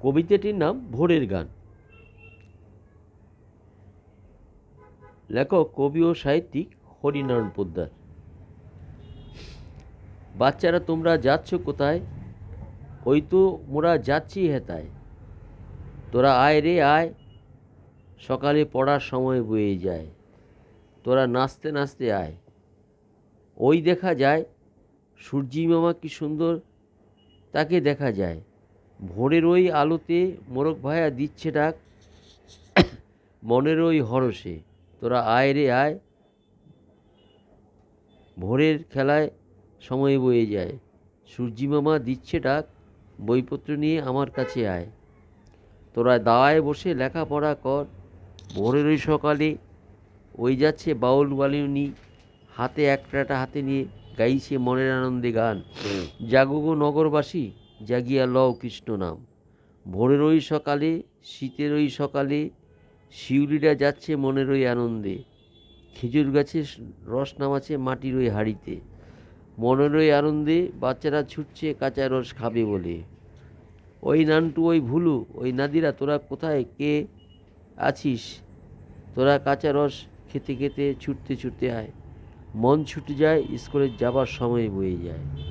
কবিতাটির নাম ভোরের গান। লেখক, কবি ও সাহিত্যিক হরিনারায়ণ পোদ্দার। বাচ্চারা, তোমরা যাচ্ছ কোথায়? ওই তো মোরা যাচ্ছি হেতায় তোরা আয় রে, আয়। সকালে পড়ার সময় বয়ে যায়। তোরা নাচতে নাচতে আয়। ওই দেখা যায়, সূর্যি মামা কি সুন্দর, তাকে দেখা যায়। ভোরের ওই আলোতে মোরগ ভাইয়া দিচ্ছে ডাক মনের ওই হরসে তোরা আয় রে আয়। ভোরের খেলায় সময় বয়ে যায়। সূর্যি মামা দিচ্ছে ডাক, বইপত্র নিয়ে আমার কাছে আয়। তোরা দাওয়ায় বসে লেখাপড়া কর। ভোরের ওই সকালে ওই যাচ্ছে বাউল বালিনী হাতে একটা হাতে নিয়ে গাইছে মনের আনন্দে গান। জাগো নগরবাসী জাগিয়া লও কৃষ্ণ নাম। ভোরের ওই সকালে শীতের ওই সকালে শিউলিরা যাচ্ছে মনের ওই আনন্দে। খেজুর গাছে রস নামাচ্ছে মাটির ওই হাড়িতে। মনের ওই আনন্দে বাচ্চারা ছুটছে, কাঁচা রস খাবে বলে। ওই নানটু, ওই ভুলু, ওই নাদিরা, তোরা কোথায়? কে আছিস? তোরা কাঁচা রস খেতে খেতে ছুটতে ছুটতে আয়। মন ছুটে যায়, স্কুলে যাবার সময় বয়ে যায়।